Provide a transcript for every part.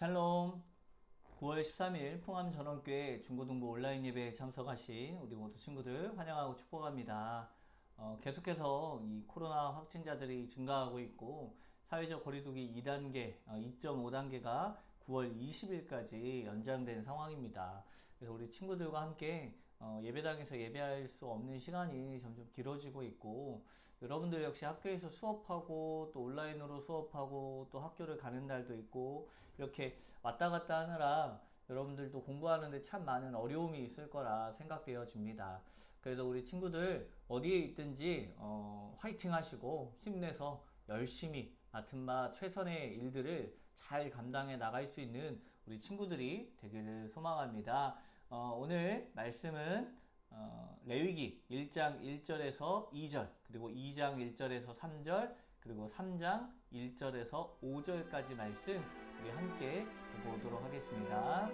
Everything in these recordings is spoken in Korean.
샬롬 9월 13일 풍암 전원교회 중고등부 온라인 예배에 참석하신 우리 모두 친구들 환영하고 축복합니다. 어, 계속해서 이 코로나 확진자들이 증가하고 있고 사회적 거리두기 2단계, 어, 2.5단계가 9월 20일까지 연장된 상황입니다. 그래서 우리 친구들과 함께 어, 예배당에서 예배할 수 없는 시간이 점점 길어지고 있고 여러분들 역시 학교에서 수업하고 또 온라인으로 수업하고 또 학교를 가는 날도 있고 이렇게 왔다 갔다 하느라 여러분들도 공부하는데 참 많은 어려움이 있을 거라 생각되어집니다. 그래도 우리 친구들 어디에 있든지 어, 화이팅 하시고 힘내서 열심히 맡은 바 최선의 일들을 잘 감당해 나갈 수 있는 우리 친구들이 되기를 소망합니다. 어, 오늘 말씀은 어, 레위기 1장 1절에서 2절 그리고 2장 1절에서 3절 그리고 3장 1절에서 5절까지 말씀 우리 함께 보도록 하겠습니다.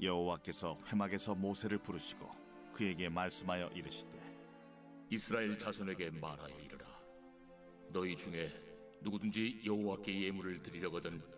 여호와께서 회막에서 모세를 부르시고 그에게 말씀하여 이르시되 이스라엘 자손에게 말하여 이르라 너희 중에 누구든지 여호와께 예물을 드리려거든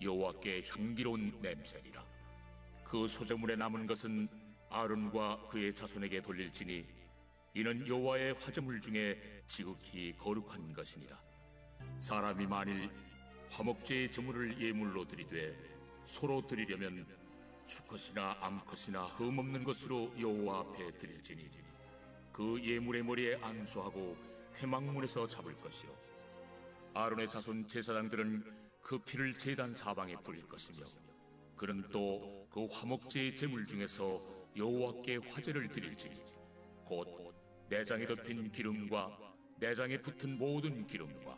여호와께 향기로운 냄새니라. 그 소재물에 남은 것은 아론과 그의 자손에게 돌릴지니 이는 여호와의 화제물 중에 지극히 거룩한 것이니라. 사람이 만일 화목제의 제물을 예물로 드리되 소로 드리려면 수컷이나 암컷이나 흠없는 것으로 여호와 앞에 드릴지니 그 예물의 머리에 안수하고 회막문에서 잡을 것이요. 아론의 자손 제사장들은 그 피를 제단 사방에 뿌릴 것이며 그는 또 그 화목제의 제물 중에서 여호와께 화제를 드릴지니 곧 내장에 덮인 기름과 내장에 붙은 모든 기름과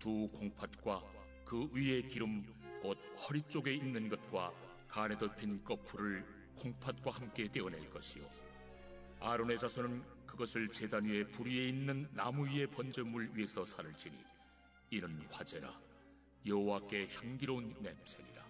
두 콩팥과 그 위에 기름 곧 허리 쪽에 있는 것과 간에 덮인 거풀을 콩팥과 함께 떼어낼 것이요. 아론의 자손은 그것을 제단 위에 불 위에 있는 나무 위에 번제물 위에서 살을 지니 이는 화제라 여호와께 향기로운 냄새니라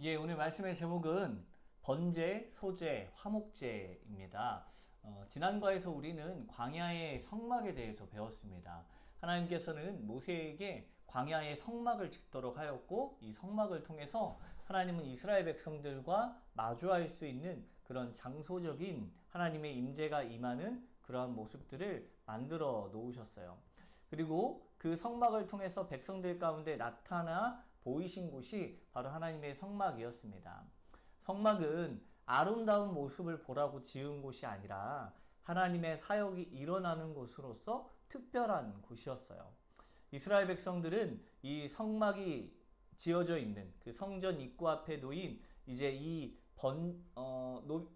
예, 오늘 말씀의 제목은 번제, 소제, 화목제입니다. 어, 지난 과에서 우리는 광야의 성막에 대해서 배웠습니다. 하나님께서는 모세에게 광야의 성막을 짓도록 하였고, 이 성막을 통해서 하나님은 이스라엘 백성들과 마주할 수 있는 그런 장소적인 하나님의 임재가 임하는 그러한 모습들을 만들어 놓으셨어요. 그리고 그 성막을 통해서 백성들 가운데 나타나 보이신 곳이 바로 하나님의 성막이었습니다. 성막은 아름다운 모습을 보라고 지은 곳이 아니라 하나님의 사역이 일어나는 곳으로서 특별한 곳이었어요. 이스라엘 백성들은 이 성막이 지어져 있는 그 성전 입구 앞에 놓인 이제 이 번, 어, 노,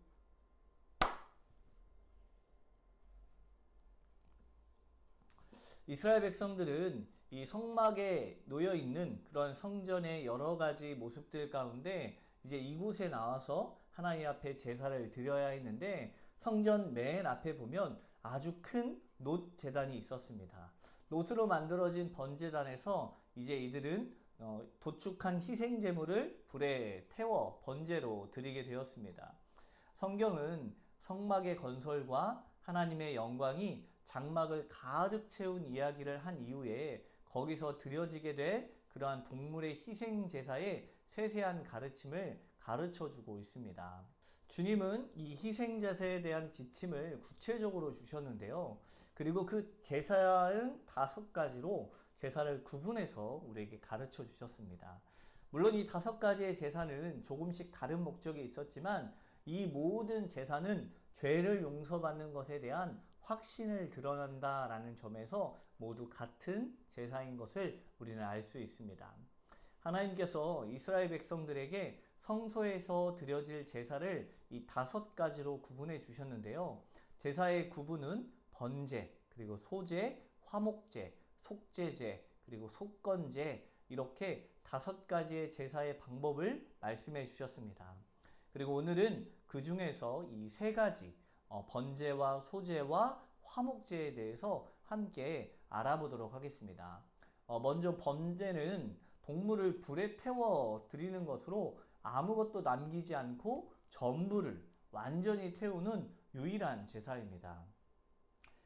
이스라엘 백성들은 이 성막에 놓여 있는 그런 성전의 여러 가지 모습들 가운데 이제 이곳에 나와서 하나님 앞에 제사를 드려야 했는데 성전 맨 앞에 보면 아주 큰노 재단이 있었습니다. 노스로 만들어진 번제단에서 이제 이들은 어, 도축한 희생 제물을 불에 태워 번제로 드리게 되었습니다. 성경은 성막의 건설과 하나님의 영광이 장막을 가득 채운 이야기를 한 이후에 거기서 드려지게 될 그러한 동물의 희생 제사의 세세한 가르침을 가르쳐 주고 있습니다. 주님은 이 희생 제사에 대한 지침을 구체적으로 주셨는데요. 그리고 그 제사는 다섯 가지로 제사를 구분해서 우리에게 가르쳐 주셨습니다. 물론 이 다섯 가지의 제사는 조금씩 다른 목적이 있었지만 이 모든 제사는 죄를 용서받는 것에 대한 확신을 드러난다라는 점에서 모두 같은 제사인 것을 우리는 알 수 있습니다. 하나님께서 이스라엘 백성들에게 성소에서 드려질 제사를 이 다섯 가지로 구분해 주셨는데요. 제사의 구분은 번제, 그리고 소제, 화목제, 속제제, 그리고 속건제, 이렇게 다섯 가지의 제사의 방법을 말씀해 주셨습니다. 그리고 오늘은 그 중에서 이 세 가지 어, 번제와 소제와 화목제에 대해서 함께 알아보도록 하겠습니다. 어, 먼저 번제는 동물을 불에 태워 드리는 것으로 아무것도 남기지 않고 전부를 완전히 태우는 유일한 제사입니다.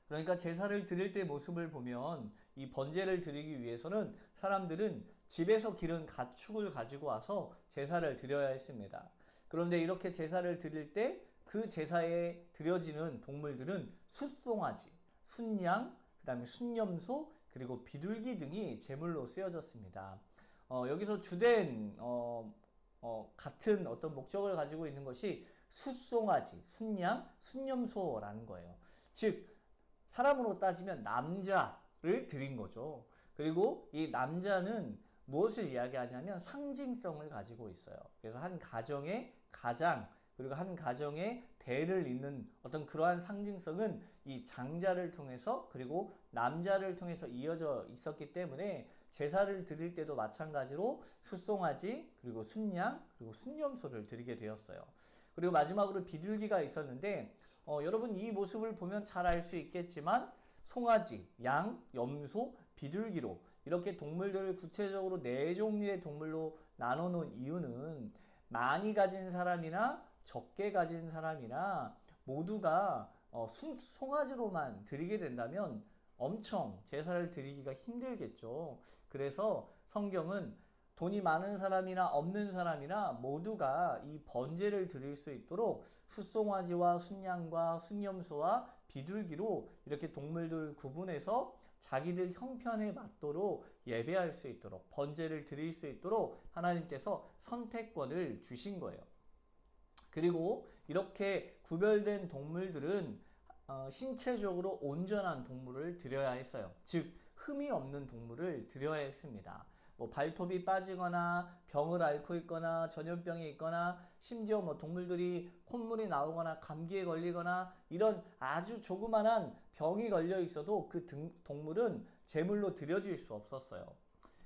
그러니까 제사를 드릴 때 모습을 보면 이 번제를 드리기 위해서는 사람들은 집에서 기른 가축을 가지고 와서 제사를 드려야 했습니다. 그런데 이렇게 제사를 드릴 때 그 제사에 드려지는 동물들은 숫송아지, 순양, 그 다음에 순염소, 그리고 비둘기 등이 제물로 쓰여졌습니다. 어, 여기서 주된 어, 어, 같은 어떤 목적을 가지고 있는 것이 숫송아지, 순양, 순염소라는 거예요. 즉 사람으로 따지면 남자를 드린 거죠. 그리고 이 남자는 무엇을 이야기하냐면 상징성을 가지고 있어요. 그래서 한 가정의 가장 그리고 한 가정의 대를 잇는 어떤 그러한 상징성은 이 장자를 통해서 그리고 남자를 통해서 이어져 있었기 때문에 제사를 드릴 때도 마찬가지로 숫송아지 그리고 순양 그리고 순염소를 드리게 되었어요. 그리고 마지막으로 비둘기가 있었는데 어, 여러분 이 모습을 보면 잘 알 수 있겠지만 송아지, 양, 염소, 비둘기로 이렇게 동물들을 구체적으로 네 종류의 동물로 나눠 놓은 이유는 많이 가진 사람이나 적게 가진 사람이나 모두가 어, 순, 송아지로만 드리게 된다면 엄청 제사를 드리기가 힘들겠죠. 그래서 성경은 돈이 많은 사람이나 없는 사람이나 모두가 이 번제를 드릴 수 있도록 숫송아지와 순양과 순염소와 비둘기로 이렇게 동물들 구분해서 자기들 형편에 맞도록 예배할 수 있도록 번제를 드릴 수 있도록 하나님께서 선택권을 주신 거예요. 그리고 이렇게 구별된 동물들은 어, 신체적으로 온전한 동물을 드려야 했어요. 즉 흠이 없는 동물을 드려야 했습니다. 뭐 발톱이 빠지거나 병을 앓고 있거나 전염병이 있거나 심지어 뭐 동물들이 콧물이 나오거나 감기에 걸리거나 이런 아주 조그만한 병이 걸려 있어도 그 등- 동물은 제물로 드려질 수 없었어요.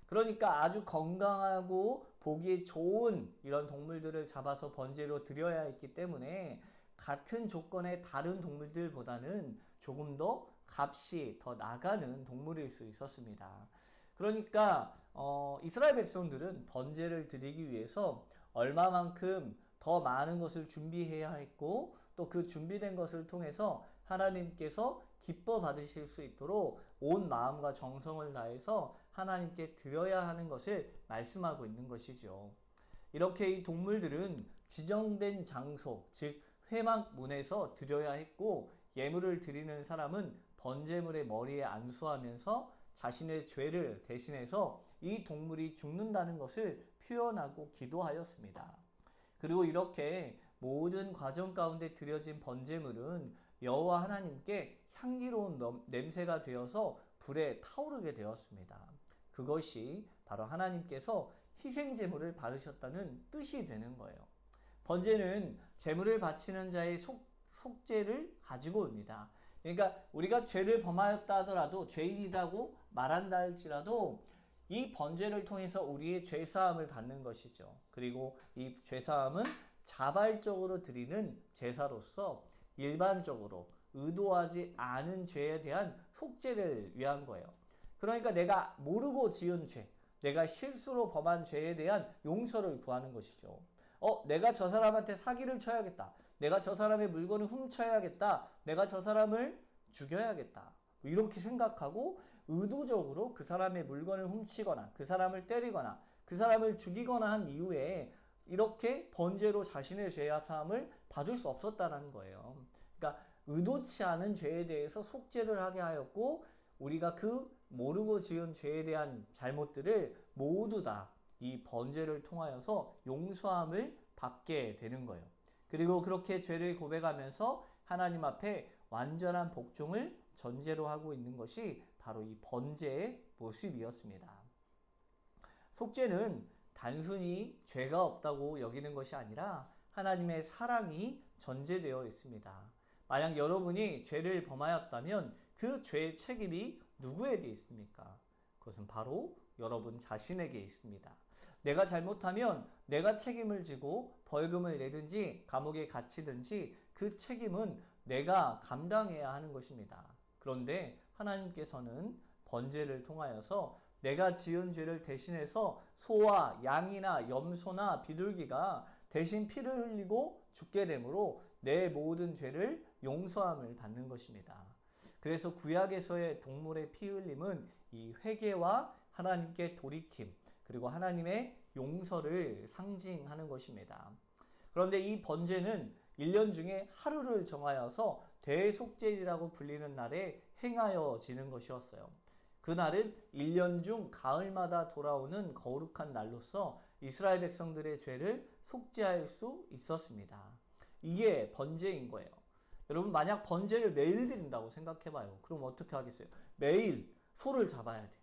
그러니까 아주 건강하고 보기에 좋은 이런 동물들을 잡아서 번제로 드려야 했기 때문에 같은 조건의 다른 동물들보다는 조금 더 값이 더 나가는 동물일 수 있었습니다. 그러니까 어, 이스라엘 백성들은 번제를 드리기 위해서 얼마만큼 더 많은 것을 준비해야 했고 또 그 준비된 것을 통해서 하나님께서 기뻐 받으실 수 있도록 온 마음과 정성을 다해서 하나님께 드려야 하는 것을 말씀하고 있는 것이죠. 이렇게 이 동물들은 지정된 장소, 즉 회막문에서 드려야 했고 예물을 드리는 사람은 번제물의 머리에 안수하면서 자신의 죄를 대신해서 이 동물이 죽는다는 것을 표현하고 기도하였습니다. 그리고 이렇게 모든 과정 가운데 드려진 번제물은 여호와 하나님께 향기로운 넘- 냄새가 되어서 불에 타오르게 되었습니다. 그것이 바로 하나님께서 희생 제물을 받으셨다는 뜻이 되는 거예요. 번제는 제물을 바치는 자의 속, 속죄를 가지고 옵니다. 그러니까 우리가 죄를 범하였다 하더라도 죄인이라고 말한다 할지라도 이 번제를 통해서 우리의 죄 사함을 받는 것이죠. 그리고 이 죄 사함은 자발적으로 드리는 제사로서 일반적으로 의도하지 않은 죄에 대한 속죄를 위한 거예요. 그러니까 내가 모르고 지은 죄, 내가 실수로 범한 죄에 대한 용서를 구하는 것이죠. 어, 내가 저 사람한테 사기를 쳐야겠다. 내가 저 사람의 물건을 훔쳐야겠다. 내가 저 사람을 죽여야겠다. 뭐 이렇게 생각하고 의도적으로 그 사람의 물건을 훔치거나 그 사람을 때리거나 그 사람을 죽이거나 한 이후에 이렇게 번제로 자신의 죄와 사함을 받을 수 없었다는 거예요. 그러니까 의도치 않은 죄에 대해서 속죄를 하게 하였고 우리가 그 모르고 지은 죄에 대한 잘못들을 모두 다 이 번제를 통하여서 용서함을 받게 되는 거예요. 그리고 그렇게 죄를 고백하면서 하나님 앞에 완전한 복종을 전제로 하고 있는 것이 바로 이 번제의 모습이었습니다. 속죄는 단순히 죄가 없다고 여기는 것이 아니라 하나님의 사랑이 전제되어 있습니다. 만약 여러분이 죄를 범하였다면 그 죄의 책임이 누구에게 있습니까? 그것은 바로 여러분 자신에게 있습니다. 내가 잘못하면 내가 책임을 지고 벌금을 내든지 감옥에 갇히든지 그 책임은 내가 감당해야 하는 것입니다. 그런데 하나님께서는 번제를 통하여서 내가 지은 죄를 대신해서 소와 양이나 염소나 비둘기가 대신 피를 흘리고 죽게 되므로 내 모든 죄를 용서함을 받는 것입니다. 그래서 구약에서의 동물의 피 흘림은 이 회개와 하나님께 돌이킴 그리고 하나님의 용서를 상징하는 것입니다. 그런데 이 번제는 1년 중에 하루를 정하여서 대속제이라고 불리는 날에 행하여지는 것이었어요. 그날은 1년 중 가을마다 돌아오는 거룩한 날로서 이스라엘 백성들의 죄를 속죄할 수 있었습니다. 이게 번제인 거예요. 여러분 만약 번제를 매일 드린다고 생각해 봐요. 그럼 어떻게 하겠어요? 매일 소를 잡아야 돼.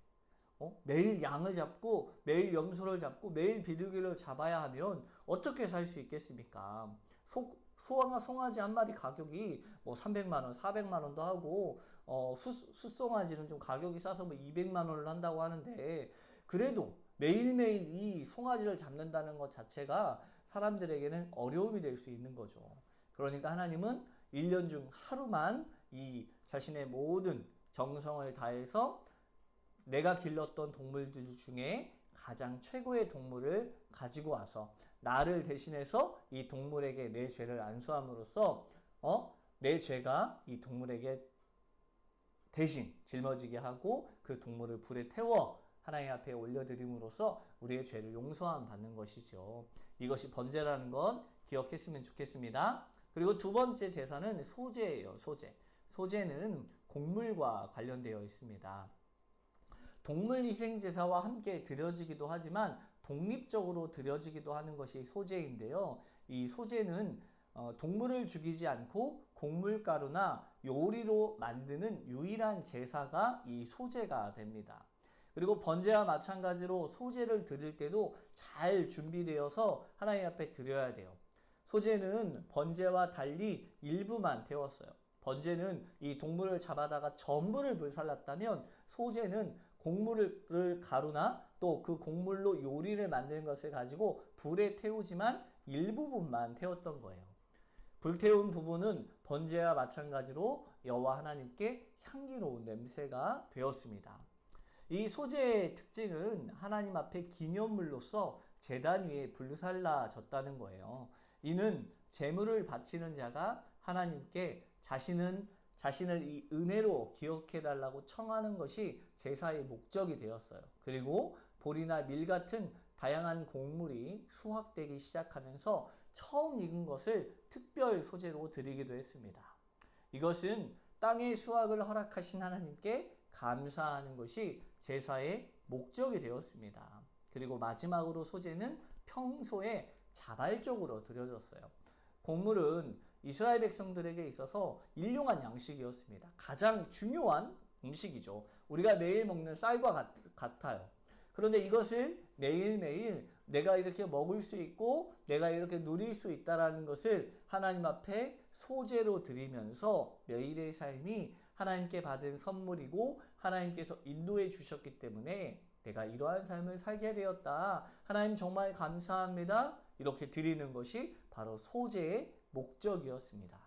어? 매일 양을 잡고 매일 염소를 잡고 매일 비둘기를 잡아야 하면 어떻게 살 수 있겠습니까? 소, 소와 송아지 한 마리 가격이 뭐 300만 원, 400만 원도 하고 어, 수, 숫송아지는 좀 가격이 싸서 뭐 200만 원을 한다고 하는데 그래도 매일매일 이 송아지를 잡는다는 것 자체가 사람들에게는 어려움이 될 수 있는 거죠. 그러니까 하나님은 1년 중 하루만 이 자신의 모든 정성을 다해서 내가 길렀던 동물들 중에 가장 최고의 동물을 가지고 와서 나를 대신해서 이 동물에게 내 죄를 안수함으로써 어? 내 죄가 이 동물에게 대신 짊어지게 하고 그 동물을 불에 태워 하나님 앞에 올려드림으로써 우리의 죄를 용서함 받는 것이죠. 이것이 번제라는 건 기억했으면 좋겠습니다. 그리고 두 번째 제사는 소제예요. 소제. 소제는 곡물과 관련되어 있습니다. 동물 희생 제사와 함께 드려지기도 하지만 독립적으로 드려지기도 하는 것이 소제인데요. 이 소제는 어, 동물을 죽이지 않고 곡물가루나 요리로 만드는 유일한 제사가 이 소제가 됩니다. 그리고 번제와 마찬가지로 소제를 드릴 때도 잘 준비되어서 하나님 앞에 드려야 돼요. 소제는 번제와 달리 일부만 태웠어요. 번제는 이 동물을 잡아다가 전부를 불살랐다면 소제는 곡물을 가루나 또 그 곡물로 요리를 만드는 것을 가지고 불에 태우지만 일부분만 태웠던 거예요. 불태운 부분은 번제와 마찬가지로 여호와 하나님께 향기로운 냄새가 되었습니다. 이 소재의 특징은 하나님 앞에 기념물로서 제단 위에 불살라졌다는 거예요. 이는 제물을 바치는 자가 하나님께 자신은 자신을 이 은혜로 기억해 달라고 청하는 것이 제사의 목적이 되었어요. 그리고 볼이나 밀 같은 다양한 곡물이 수확되기 시작하면서 처음 익은 것을 특별 소재로 드리기도 했습니다. 이것은 땅의 수확을 허락하신 하나님께 감사하는 것이 제사의 목적이 되었습니다. 그리고 마지막으로 소재는 평소에 자발적으로 드려졌어요. 곡물은 이스라엘 백성들에게 있어서 일용한 양식이었습니다. 가장 중요한 음식이죠. 우리가 매일 먹는 쌀과 같, 같아요. 그런데 이것을 매일매일 내가 이렇게 먹을 수 있고 내가 이렇게 누릴 수 있다라는 것을 하나님 앞에 소재로 드리면서 매일의 삶이 하나님께 받은 선물이고 하나님께서 인도해 주셨기 때문에 내가 이러한 삶을 살게 되었다. 하나님 정말 감사합니다. 이렇게 드리는 것이 바로 소재의 목적이었습니다.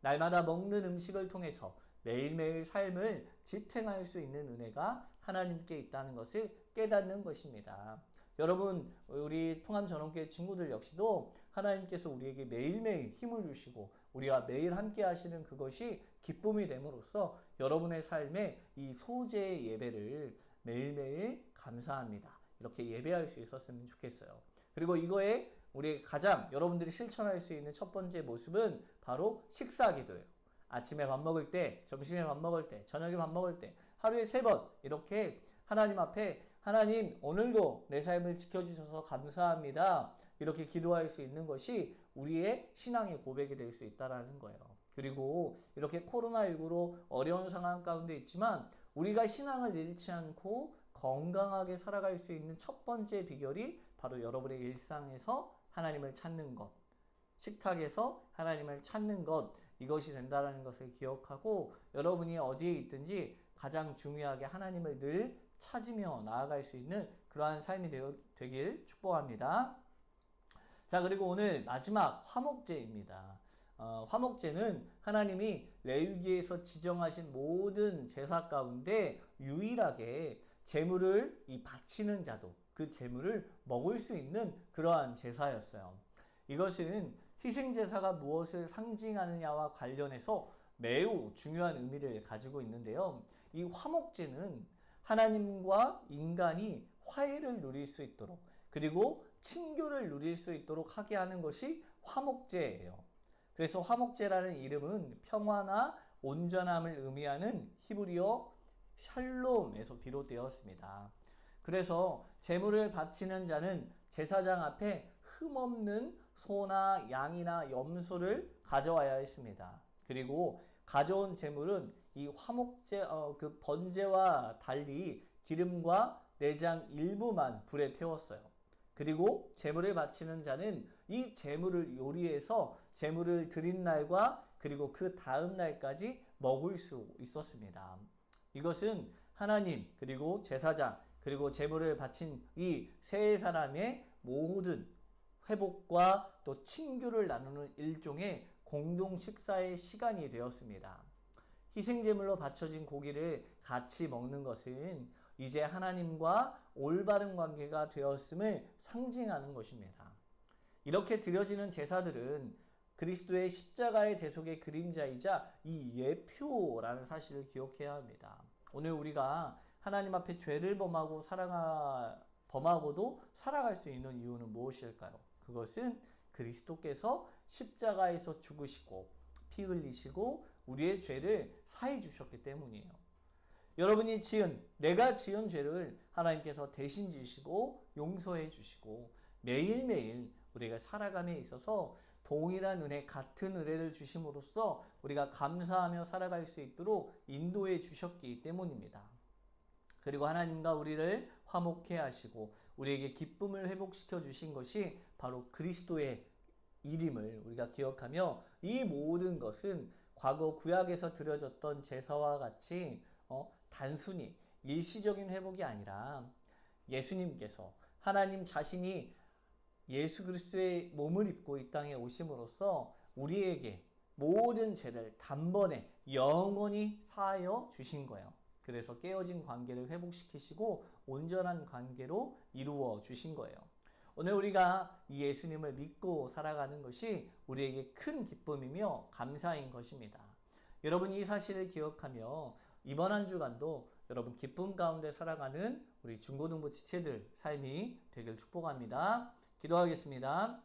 날마다 먹는 음식을 통해서 매일매일 삶을 지탱할 수 있는 은혜가 하나님께 있다는 것을 깨닫는 것입니다. 여러분, 우리 풍암 전원교회 친구들 역시도 하나님께서 우리에게 매일매일 힘을 주시고 우리와 매일 함께 하시는 그것이 기쁨이 됨으로써 여러분의 삶에 이 소재의 예배를 매일매일 감사합니다. 이렇게 예배할 수 있었으면 좋겠어요. 그리고 이거에 우리 가장 여러분들이 실천할 수 있는 첫 번째 모습은 바로 식사 기도예요. 아침에 밥 먹을 때, 점심에 밥 먹을 때, 저녁에 밥 먹을 때, 하루에 세 번 이렇게 하나님 앞에 하나님 오늘도 내 삶을 지켜주셔서 감사합니다. 이렇게 기도할 수 있는 것이 우리의 신앙의 고백이 될 수 있다라는 거예요. 그리고 이렇게 코로나19로 어려운 상황 가운데 있지만 우리가 신앙을 잃지 않고 건강하게 살아갈 수 있는 첫 번째 비결이 바로 여러분의 일상에서 하나님을 찾는 것, 식탁에서 하나님을 찾는 것, 이것이 된다는 것을 기억하고 여러분이 어디에 있든지 가장 중요하게 하나님을 늘 찾으며 나아갈 수 있는 그러한 삶이 되어, 되길 축복합니다. 자, 그리고 오늘 마지막 화목제입니다. 어, 화목제는 하나님이 레위기에서 지정하신 모든 제사 가운데 유일하게 제물을 이 바치는 자도 그 제물을 먹을 수 있는 그러한 제사였어요. 이것은 희생 제사가 무엇을 상징하느냐와 관련해서 매우 중요한 의미를 가지고 있는데요. 이 화목제는 하나님과 인간이 화해를 누릴 수 있도록 그리고 친교를 누릴 수 있도록 하게 하는 것이 화목제예요. 그래서 화목제라는 이름은 평화나 온전함을 의미하는 히브리어 샬롬에서 비롯되었습니다. 그래서 제물을 바치는 자는 제사장 앞에 흠없는 소나 양이나 염소를 가져와야 했습니다. 그리고 가져온 제물은 이 화목제 어, 그 번제와 달리 기름과 내장 일부만 불에 태웠어요. 그리고 제물을 바치는 자는 이 제물을 요리해서 제물을 드린 날과 그리고 그 다음 날까지 먹을 수 있었습니다. 이것은 하나님 그리고 제사장 그리고 제물을 바친 이 세 사람의 모든 회복과 또 친교를 나누는 일종의 공동 식사의 시간이 되었습니다. 희생 제물로 바쳐진 고기를 같이 먹는 것은 이제 하나님과 올바른 관계가 되었음을 상징하는 것입니다. 이렇게 드려지는 제사들은 그리스도의 십자가의 대속의 그림자이자 이 예표라는 사실을 기억해야 합니다. 오늘 우리가 하나님 앞에 죄를 범하고 살아가 범하고도 살아갈 수 있는 이유는 무엇일까요? 그것은 그리스도께서 십자가에서 죽으시고 피 흘리시고 우리의 죄를 사해 주셨기 때문이에요. 여러분이 지은 내가 지은 죄를 하나님께서 대신 지시고 용서해 주시고 매일매일 우리가 살아감에 있어서 동일한 은혜 같은 은혜를 주심으로써 우리가 감사하며 살아갈 수 있도록 인도해 주셨기 때문입니다. 그리고 하나님과 우리를 화목해 하시고 우리에게 기쁨을 회복시켜 주신 것이 바로 그리스도의 일임을 우리가 기억하며 이 모든 것은 과거 구약에서 드려졌던 제사와 같이 어, 단순히 일시적인 회복이 아니라 예수님께서 하나님 자신이 예수 그리스도의 몸을 입고 이 땅에 오심으로써 우리에게 모든 죄를 단번에 영원히 사하여 주신 거예요. 그래서 깨어진 관계를 회복시키시고 온전한 관계로 이루어 주신 거예요. 오늘 우리가 이 예수님을 믿고 살아가는 것이 우리에게 큰 기쁨이며 감사인 것입니다. 여러분 이 사실을 기억하며 이번 한 주간도 여러분 기쁨 가운데 살아가는 우리 중고등부 지체들 삶이 되길 축복합니다. 기도하겠습니다.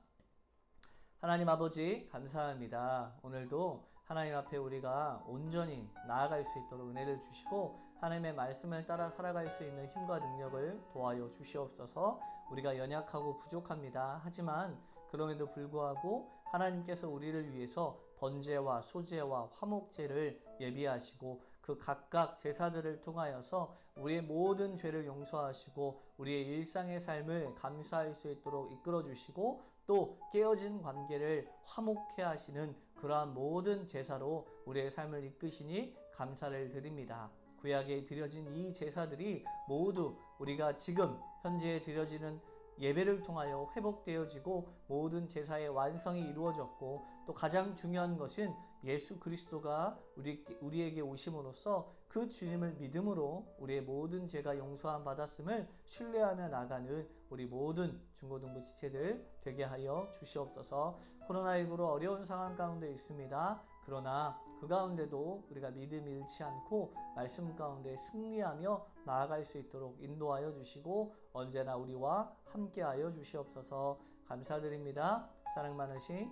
하나님 아버지 감사합니다. 오늘도 하나님 앞에 우리가 온전히 나아갈 수 있도록 은혜를 주시고 하나님의 말씀을 따라 살아갈 수 있는 힘과 능력을 도와여 주시옵소서. 우리가 연약하고 부족합니다. 하지만 그럼에도 불구하고 하나님께서 우리를 위해서 번제와 소제와 화목제를 예비하시고 그 각각 제사들을 통하여서 우리의 모든 죄를 용서하시고 우리의 일상의 삶을 감사할 수 있도록 이끌어 주시고 또 깨어진 관계를 화목해 하시는 그러한 모든 제사로 우리의 삶을 이끄시니 감사를 드립니다. 구약에 드려진 이 제사들이 모두 우리가 지금 현재 드려지는 예배를 통하여 회복되어지고 모든 제사의 완성이 이루어졌고 또 가장 중요한 것은 예수 그리스도가 우리, 우리에게 오심으로써 그 주님을 믿음으로 우리의 모든 죄가 용서함 받았음을 신뢰하며 나가는 우리 모든 중고등부 지체들 되게 하여 주시옵소서 코로나19로 어려운 상황 가운데 있습니다. 그러나 그 가운데도 우리가 믿음 잃지 않고 말씀 가운데 승리하며 나아갈 수 있도록 인도하여 주시고 언제나 우리와 함께하여 주시옵소서 감사드립니다. 사랑 많으신